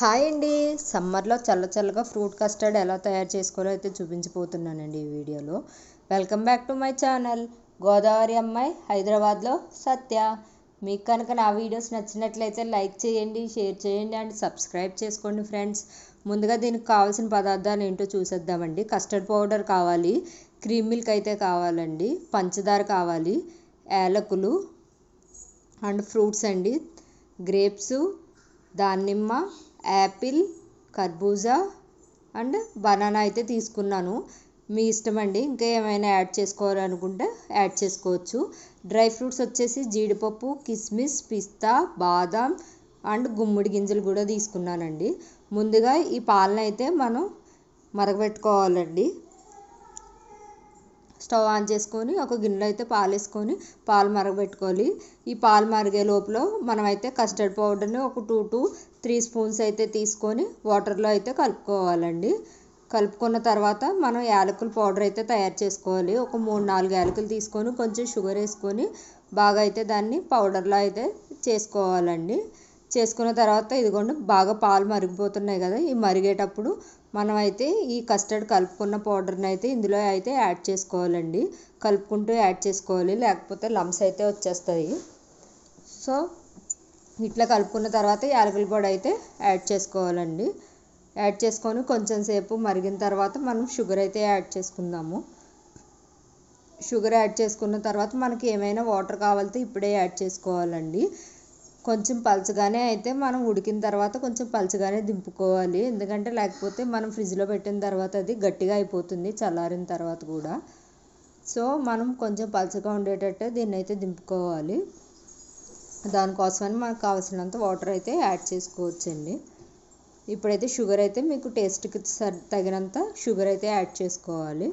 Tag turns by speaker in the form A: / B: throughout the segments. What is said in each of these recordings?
A: Hi అండి. సమ్మర్లో చల్ల చల్లగా ఫ్రూట్ కస్టర్డ్ ఎలా తయారు చేసుకోవాలో అయితే చూపించిపోతున్నానండి ఈ వీడియోలో. Welcome back to my channel. Godavari అమ్మాయి హైదరాబాద్లో సత్య. మీకు కనుక నా వీడియోస్ నచ్చినట్లయితే లైక్ చేయండి షేర్ చేయండి అండ్ సబ్స్క్రైబ్ చేసుకోండి ఫ్రెండ్స్. ముందుగా దీనికి కావాల్సిన పదార్థాలు ఏంటో చూసేద్దామండి. కస్టర్డ్ పౌడర్ కావాలి క్రీమ్ మిల్క్ అయితే కావాలండి పంచదార కావాలి యాలకులు అండ్ ఫ్రూట్స్ అండి. గ్రేప్స్ దానిమ్మ యాపిల్ కర్బూజా అండ్ బనానా అయితే తీసుకున్నాను. మీ ఇష్టం అండి ఇంకా ఏమైనా యాడ్ చేసుకోవాలనుకుంటే యాడ్ చేసుకోవచ్చు. డ్రై ఫ్రూట్స్ వచ్చేసి జీడిపప్పు కిస్మిస్ పిస్తా బాదాం అండ్ గుమ్మడి గింజలు కూడా తీసుకున్నానండి. ముందుగా ఈ పాలన అయితే మనం మరగబెట్టుకోవాలండి. స్టవ్ ఆన్ చేసుకొని ఒక గిన్నెలో అయితే పాలు వేసుకొని పాలు మరగబెట్టుకోవాలి. ఈ పాలు మరిగే లోపల మనమైతే కస్టర్డ్ పౌడర్ని ఒక టూ టు త్రీ స్పూన్స్ అయితే తీసుకొని వాటర్లో అయితే కలుపుకోవాలండి. కలుపుకున్న తర్వాత మనం యాలకుల పౌడర్ అయితే తయారు చేసుకోవాలి. ఒక మూడు నాలుగు యాలకులు తీసుకొని కొంచెం షుగర్ వేసుకొని బాగా అయితే దాన్ని పౌడర్లో అయితే చేసుకోవాలండి. చేసుకున్న తర్వాత ఇదిగోండి బాగా పాలు మరిగిపోతున్నాయి కదా ఈ మరిగేటప్పుడు మనం అయితే ఈ కస్టర్డ్ కలుపుకున్న పౌడర్ని అయితే ఇందులో అయితే యాడ్ చేసుకోవాలండి. కలుపుకుంటూ యాడ్ చేసుకోవాలి లేకపోతే లమ్స్ అయితే వచ్చేస్తాయి. సో ఇట్లా కలుపుకున్న తర్వాత యాలకుల పొడి అయితే యాడ్ చేసుకోవాలండి. యాడ్ చేసుకొని కొంచెం సేపు మరిగిన తర్వాత మనం షుగర్ అయితే యాడ్ చేసుకుందాము. షుగర్ యాడ్ చేసుకున్న తర్వాత మనకి ఏమైనా వాటర్ కావాలితే ఇప్పుడే యాడ్ చేసుకోవాలండి. కొంచెం పలచగానే అయితే మనం ఉడికిన తర్వాత కొంచెం పలచగానే దింపుకోవాలి. ఎందుకంటే లేకపోతే మనం ఫ్రిడ్జ్లో పెట్టిన తర్వాత అది గట్టిగా అయిపోతుంది చల్లారిన తర్వాత కూడా. సో మనం కొంచెం పలచగా ఉండేటట్టు దీన్ని అయితే దింపుకోవాలి. దానికోసమని మనకు కావాల్సినంత వాటర్ అయితే యాడ్ చేసుకోవచ్చండి. ఇప్పుడైతే షుగర్ అయితే మీకు టేస్ట్కి తగినంత షుగర్ అయితే యాడ్ చేసుకోవాలి.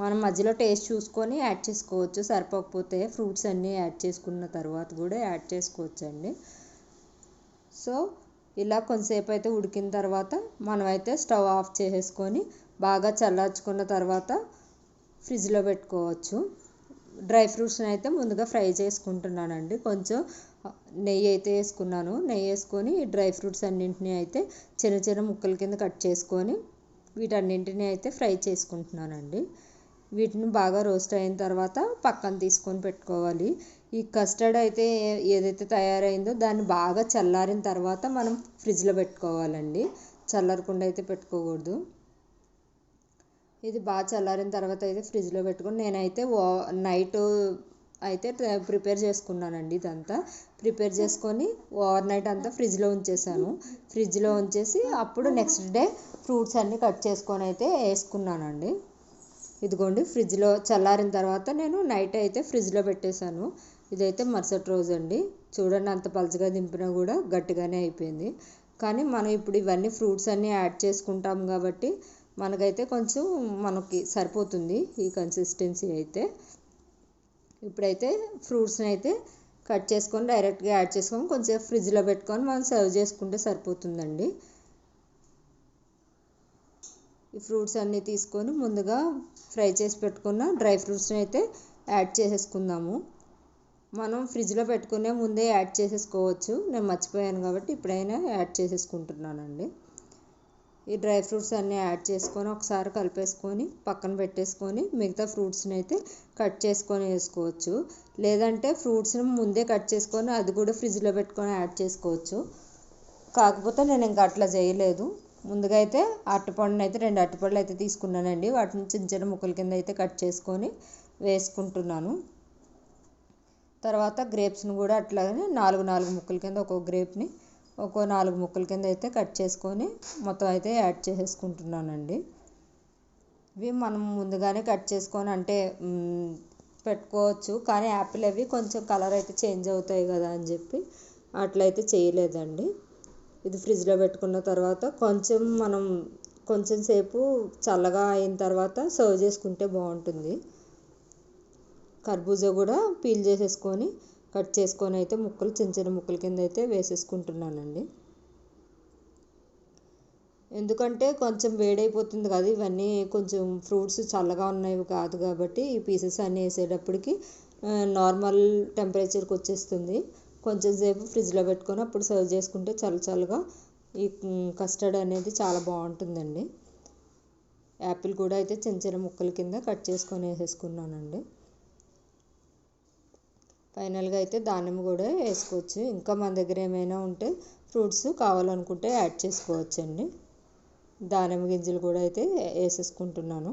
A: మనం మధ్యలో టేస్ట్ చూసుకొని యాడ్ చేసుకోవచ్చు. సరిపోకపోతే ఫ్రూట్స్ అన్నీ యాడ్ చేసుకున్న తర్వాత కూడా యాడ్ చేసుకోవచ్చు అండి సో ఇలా కొంతసేపు అయితే ఉడికిన తర్వాత మనమైతే స్టవ్ ఆఫ్ చేసేసుకొని బాగా చల్లార్చుకున్న తర్వాత ఫ్రిడ్జ్లో పెట్టుకోవచ్చు. డ్రై ఫ్రూట్స్ని అయితే ముందుగా ఫ్రై చేసుకుంటున్నానండి. కొంచెం నెయ్యి అయితే వేసుకున్నాను. నెయ్యి వేసుకొని డ్రై ఫ్రూట్స్ అన్నింటినీ అయితే చిన్న చిన్న ముక్కల కింద కట్ చేసుకొని వీటన్నింటినీ అయితే ఫ్రై చేసుకుంటున్నానండి. వీటిని బాగా రోస్ట్ అయిన తర్వాత పక్కన తీసుకొని పెట్టుకోవాలి. ఈ కస్టర్డ్ అయితే ఏదైతే తయారైందో దాన్ని బాగా చల్లారిన తర్వాత మనం ఫ్రిడ్జ్లో పెట్టుకోవాలండి. చల్లారకుండా అయితే పెట్టుకోకూడదు. ఇది బాగా చల్లారిన తర్వాత అయితే ఫ్రిడ్జ్లో పెట్టుకొని నేనైతే నైట్ అయితే ప్రిపేర్ చేసుకున్నానండి ఇదంతా. ప్రిపేర్ చేసుకొని ఓవర్ నైట్ అంతా ఫ్రిడ్జ్లో ఉంచేసాను. ఫ్రిడ్జ్లో ఉంచేసి అప్పుడు నెక్స్ట్ డే ఫ్రూట్స్ అన్నీ కట్ చేసుకొని అయితే వేసుకున్నానండి. ఇదిగోండి ఫ్రిడ్జ్లో చల్లారిన తర్వాత నేను నైట్ అయితే ఫ్రిడ్జ్లో పెట్టేశాను. ఇదైతే మరుసటి రోజు అండి చూడండి అంత పలుచగా దింపినా కూడా గట్టిగానే అయిపోయింది. కానీ మనం ఇప్పుడు ఇవన్నీ ఫ్రూట్స్ అన్నీ యాడ్ చేసుకుంటాం కాబట్టి మనకైతే కొంచెం మనకి సరిపోతుంది ఈ కన్సిస్టెన్సీ అయితే. ఇప్పుడైతే ఫ్రూట్స్ని అయితే కట్ చేసుకొని డైరెక్ట్గా యాడ్ చేసుకొని కొంచెం ఫ్రిడ్జ్లో పెట్టుకొని మనం సర్వ్ చేసుకుంటే సరిపోతుందండి. ఈ ఫ్రూట్స్ అన్నీ తీసుకొని ముందుగా ఫ్రై చేసి పెట్టుకున్న డ్రై ఫ్రూట్స్ని అయితే యాడ్ చేసేసుకుందాము. మనం ఫ్రిడ్జ్లో పెట్టుకునే ముందే యాడ్ చేసేసుకోవచ్చు. నేను మర్చిపోయాను కాబట్టి ఇప్పుడైనా యాడ్ చేసేసుకుంటున్నానండి. ఈ డ్రై ఫ్రూట్స్ అన్నీ యాడ్ చేసుకొని ఒకసారి కలిపేసుకొని పక్కన పెట్టేసుకొని మిగతా ఫ్రూట్స్ని అయితే కట్ చేసుకొని వేసుకోవచ్చు. లేదంటే ఫ్రూట్స్ని ముందే కట్ చేసుకొని అది కూడా ఫ్రిడ్జ్లో పెట్టుకొని యాడ్ చేసుకోవచ్చు. కాకపోతే నేను ఇంకా అట్లా చేయలేదు. ముందుగా అయితే అరటిపండుని అయితే రెండు అరటిపండ్లు అయితే తీసుకున్నానండి. వాటిని చిన్న చిన్న ముక్కల కింద అయితే కట్ చేసుకొని వేసుకుంటున్నాను. తర్వాత గ్రేప్స్ని కూడా అట్లాగనే నాలుగు నాలుగు ముక్కల కింద ఒక్కొక్క గ్రేప్ని ఒక్కో నాలుగు ముక్కల కింద అయితే కట్ చేసుకొని మొత్తం అయితే యాడ్ చేసేసుకుంటున్నానండి. ఇవి మనం ముందుగానే కట్ చేసుకొని అంటే పెట్టుకోవచ్చు. కానీ యాపిల్ అవి కొంచెం కలర్ అయితే చేంజ్ అవుతాయి కదా అని చెప్పి అట్లయితే చేయలేదండి. ఇది ఫ్రిడ్జ్లో పెట్టుకున్న తర్వాత కొంచెం మనం కొంచెం సేపు చల్లగా అయిన తర్వాత సర్వ్ చేసుకుంటే బాగుంటుంది. కర్బూజా కూడా పీల్ చేసేసుకొని కట్ చేసుకొని అయితే ముక్కలు చిన్న చిన్న ముక్కల కింద అయితే వేసేసుకుంటున్నానండి. ఎందుకంటే కొంచెం వేడైపోతుంది కదా ఇవన్నీ కొంచెం ఫ్రూట్స్ చల్లగా ఉన్నవి కాదు కాబట్టి ఈ పీసెస్ అన్నీ వేసేటప్పటికి నార్మల్ టెంపరేచర్కి వచ్చేస్తుంది. కొంచెం సేపు ఫ్రిడ్జ్లో పెట్టుకొని అప్పుడు సర్వ్ చేసుకుంటే చల్ల చల్లగా ఈ కస్టర్డ్ అనేది చాలా బాగుంటుందండి. యాపిల్ కూడా అయితే చిన్న చిన్న ముక్కల కింద కట్ చేసుకొని వేసేసుకున్నానండి. ఫైనల్గా అయితే దానిమ్మ కూడా వేసుకోవచ్చు. ఇంకా మన దగ్గర ఏమైనా ఉంటే ఫ్రూట్స్ కావాలనుకుంటే యాడ్ చేసుకోవచ్చండి. దానిమ్మ గింజలు కూడా అయితే వేసేసుకుంటున్నాను.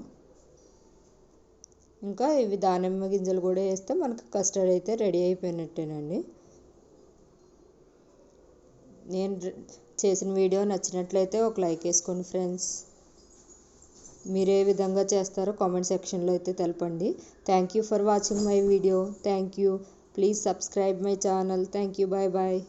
A: ఇంకా ఇవి దానిమ్మ గింజలు కూడా వేస్తే మనకు కస్టర్డ్ అయితే రెడీ అయిపోయినట్టేనండి. నేను చేసిన వీడియో నచ్చినట్లయితే ఒక లైక్ వేసుకోండి ఫ్రెండ్స్. మీరు ఏ విధంగా చేస్తారో కామెంట్ సెక్షన్లో అయితే తెలపండి. Thank you for watching my video. Thank you. Please subscribe my channel. Thank you. Bye bye.